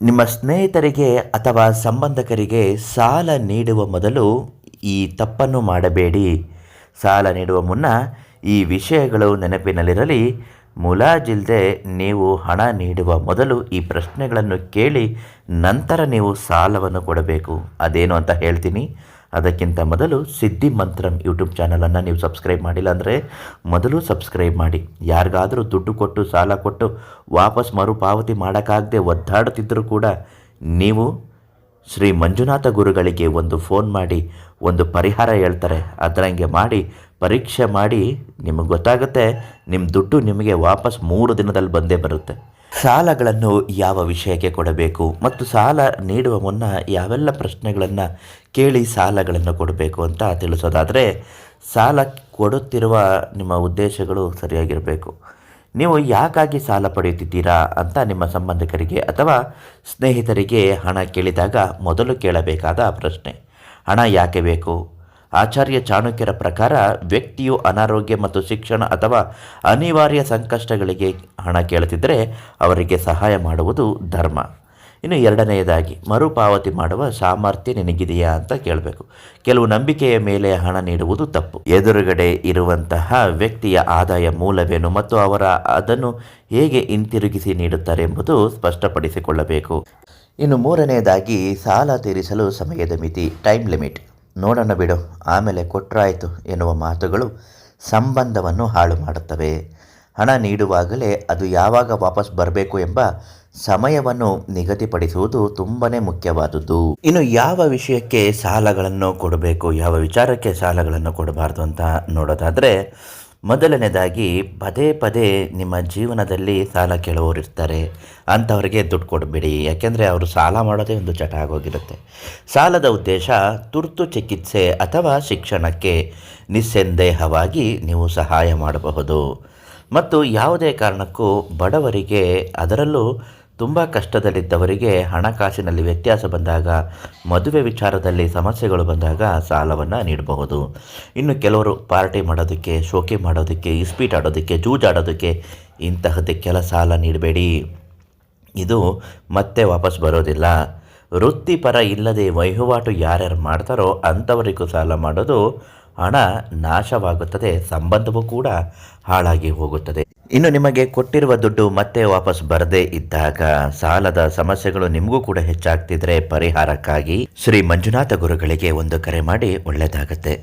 ನಿಮ್ಮ ಸ್ನೇಹಿತರಿಗೆ ಅಥವಾ ಸಂಬಂಧಿಕರಿಗೆ ಸಾಲ ನೀಡುವ ಮೊದಲು ಈ ತಪ್ಪನ್ನು ಮಾಡಬೇಡಿ. ಸಾಲ ನೀಡುವ ಮುನ್ನ ಈ ವಿಷಯಗಳು ನೆನಪಿನಲ್ಲಿರಲಿ. ಮುಲಾಜಿಲ್ಲದೆ ನೀವು ಹಣ ನೀಡುವ ಮೊದಲು ಈ ಪ್ರಶ್ನೆಗಳನ್ನು ಕೇಳಿ ನಂತರ ನೀವು ಸಾಲವನ್ನು ಕೊಡಬೇಕು. ಅದೇನು ಅಂತ ಹೇಳ್ತೀನಿ. ಅದಕ್ಕಿಂತ ಮೊದಲು ಸಿದ್ಧಿ ಮಂತ್ರಂ ಯೂಟ್ಯೂಬ್ ಚಾನಲನ್ನು ನೀವು ಸಬ್ಸ್ಕ್ರೈಬ್ ಮಾಡಿಲ್ಲ ಅಂದರೆ ಮೊದಲು ಸಬ್ಸ್ಕ್ರೈಬ್ ಮಾಡಿ. ಯಾರಿಗಾದರೂ ದುಡ್ಡು ಕೊಟ್ಟು, ಸಾಲ ಕೊಟ್ಟು ವಾಪಸ್ ಮರುಪಾವತಿ ಮಾಡೋಕ್ಕಾಗದೆ ಒದ್ದಾಡುತ್ತಿದ್ದರೂ ಕೂಡ ನೀವು ಶ್ರೀ ಮಂಜುನಾಥ ಗುರುಗಳಿಗೆ ಒಂದು ಫೋನ್ ಮಾಡಿ, ಒಂದು ಪರಿಹಾರ ಹೇಳ್ತಾರೆ. ಅದರಂಗೆ ಮಾಡಿ, ಪರೀಕ್ಷೆ ಮಾಡಿ, ನಿಮಗೆ ಗೊತ್ತಾಗುತ್ತೆ ನಿಮ್ಮ ದುಡ್ಡು ನಿಮಗೆ ವಾಪಸ್ ಮೂರು ದಿನದಲ್ಲಿ ಬಂದೇ ಬರುತ್ತೆ. ಸಾಲಗಳನ್ನು ಯಾವ ವಿಷಯಕ್ಕೆ ಕೊಡಬೇಕು ಮತ್ತು ಸಾಲ ನೀಡುವ ಮುನ್ನ ಯಾವೆಲ್ಲ ಪ್ರಶ್ನೆಗಳನ್ನು ಕೇಳಿ ಸಾಲಗಳನ್ನು ಕೊಡಬೇಕು ಅಂತ ತಿಳಿಸೋದಾದರೆ, ಸಾಲ ಕೊಡುತ್ತಿರುವ ನಿಮ್ಮ ಉದ್ದೇಶಗಳು ಸರಿಯಾಗಿರಬೇಕು. ನೀವು ಯಾಕಾಗಿ ಸಾಲ ಪಡೆಯುತ್ತಿದ್ದೀರಾ ಅಂತ ನಿಮ್ಮ ಸಂಬಂಧಿಕರಿಗೆ ಅಥವಾ ಸ್ನೇಹಿತರಿಗೆ ಹಣ ಕೇಳಿದಾಗ ಮೊದಲು ಕೇಳಬೇಕಾದ ಪ್ರಶ್ನೆ, ಹಣ ಯಾಕೆ ಬೇಕು? ಆಚಾರ್ಯ ಚಾಣಕ್ಯರ ಪ್ರಕಾರ ವ್ಯಕ್ತಿಯು ಅನಾರೋಗ್ಯ ಮತ್ತು ಶಿಕ್ಷಣ ಅಥವಾ ಅನಿವಾರ್ಯ ಸಂಕಷ್ಟಗಳಿಗೆ ಹಣ ಕೇಳುತ್ತಿದ್ದರೆ ಅವರಿಗೆ ಸಹಾಯ ಮಾಡುವುದು ಧರ್ಮ. ಇನ್ನು ಎರಡನೆಯದಾಗಿ, ಮರುಪಾವತಿ ಮಾಡುವ ಸಾಮರ್ಥ್ಯ ನಿನಗಿದೆಯಾ ಅಂತ ಕೇಳಬೇಕು. ಕೆಲವು ನಂಬಿಕೆಯ ಮೇಲೆ ಹಣ ನೀಡುವುದು ತಪ್ಪು. ಎದುರುಗಡೆ ಇರುವಂತಹ ವ್ಯಕ್ತಿಯ ಆದಾಯ ಮೂಲವೇನು ಮತ್ತು ಅವರ ಅದನ್ನು ಹೇಗೆ ಹಿಂತಿರುಗಿಸಿ ನೀಡುತ್ತಾರೆ ಎಂಬುದು ಸ್ಪಷ್ಟಪಡಿಸಿಕೊಳ್ಳಬೇಕು. ಇನ್ನು ಮೂರನೆಯದಾಗಿ, ಸಾಲ ತೀರಿಸಲು ಸಮಯದ ಮಿತಿ ಟೈಮ್ ಲಿಮಿಟ್ ನೋಡೋಣ ಬಿಡು. ಆಮೇಲೆ ಕೊಟ್ಟರಾಯಿತು ಎನ್ನುವ ಮಾತುಗಳು ಸಂಬಂಧವನ್ನು ಹಾಳು ಮಾಡುತ್ತವೆ. ಹಣ ನೀಡುವಾಗಲೇ ಅದು ಯಾವಾಗ ವಾಪಸ್ ಬರಬೇಕು ಎಂಬ ಸಮಯವನ್ನು ನಿಗದಿಪಡಿಸುವುದು ತುಂಬನೇ ಮುಖ್ಯವಾದುದು ಇನ್ನು ಯಾವ ವಿಷಯಕ್ಕೆ ಸಾಲಗಳನ್ನು ಕೊಡಬೇಕು, ಯಾವ ವಿಚಾರಕ್ಕೆ ಸಾಲಗಳನ್ನು ಕೊಡಬಾರ್ದು ಅಂತ ನೋಡೋದಾದರೆ ಮೊದಲನೇದಾಗಿ ಪದೇ ಪದೇ ನಿಮ್ಮ ಜೀವನದಲ್ಲಿ ಸಾಲ ಕೇಳುವವರು ಇರ್ತಾರೆ. ಅಂಥವ್ರಿಗೆ ದುಡ್ಡು ಕೊಡಬೇಡಿ. ಯಾಕೆಂದರೆ ಅವರು ಸಾಲ ಮಾಡೋದೇ ಒಂದು ಚಟ ಆಗೋಗಿರುತ್ತೆ. ಸಾಲದ ಉದ್ದೇಶ ತುರ್ತು ಚಿಕಿತ್ಸೆ ಅಥವಾ ಶಿಕ್ಷಣಕ್ಕೆ ನಿಸ್ಸಂದೇಹವಾಗಿ ನೀವು ಸಹಾಯ ಮಾಡಬಹುದು. ಮತ್ತು ಯಾವುದೇ ಕಾರಣಕ್ಕೂ ಬಡವರಿಗೆ ಅದರಲ್ಲೂ ತುಂಬ ಕಷ್ಟದಲ್ಲಿದ್ದವರಿಗೆ ಹಣಕಾಸಿನಲ್ಲಿ ವ್ಯತ್ಯಾಸ ಬಂದಾಗ, ಮದುವೆ ವಿಚಾರದಲ್ಲಿ ಸಮಸ್ಯೆಗಳು ಬಂದಾಗ ಸಾಲವನ್ನು ನೀಡಬಹುದು. ಇನ್ನು ಕೆಲವರು ಪಾರ್ಟಿ ಮಾಡೋದಕ್ಕೆ, ಶೋಕಿ ಮಾಡೋದಕ್ಕೆ, ಇಸ್ಪೀಟ್ ಆಡೋದಕ್ಕೆ, ಜೂಜಾಡೋದಕ್ಕೆ ಇಂತಹದಕ್ಕೆಲ್ಲ ಸಾಲ ನೀಡಬೇಡಿ. ಇದು ಮತ್ತೆ ವಾಪಸ್ ಬರೋದಿಲ್ಲ. ವೃತ್ತಿಪರ ಇಲ್ಲದೆ ವಹಿವಾಟು ಯಾರ್ಯಾರು ಮಾಡ್ತಾರೋ ಅಂಥವರಿಗೂ ಸಾಲ ಮಾಡೋದು ಹಣ ನಾಶವಾಗುತ್ತದೆ, ಸಂಬಂಧವೂ ಕೂಡ ಹಾಳಾಗಿ ಹೋಗುತ್ತದೆ. ಇನ್ನು ನಿಮಗೆ ಕೊಟ್ಟಿರುವ ದುಡ್ಡು ಮತ್ತೆ ವಾಪಸ್ ಬರದೇ ಇದ್ದಾಗ ಸಾಲದ ಸಮಸ್ಯೆಗಳು ನಿಮಗೂ ಕೂಡ ಹೆಚ್ಚಾಗ್ತಿದ್ರೆ ಪರಿಹಾರಕ್ಕಾಗಿ ಶ್ರೀ ಮಂಜುನಾಥ ಗುರುಗಳಿಗೆ ಒಂದು ಕರೆ ಮಾಡಿ ಒಳ್ಳೆಯದಾಗತ್ತೆ.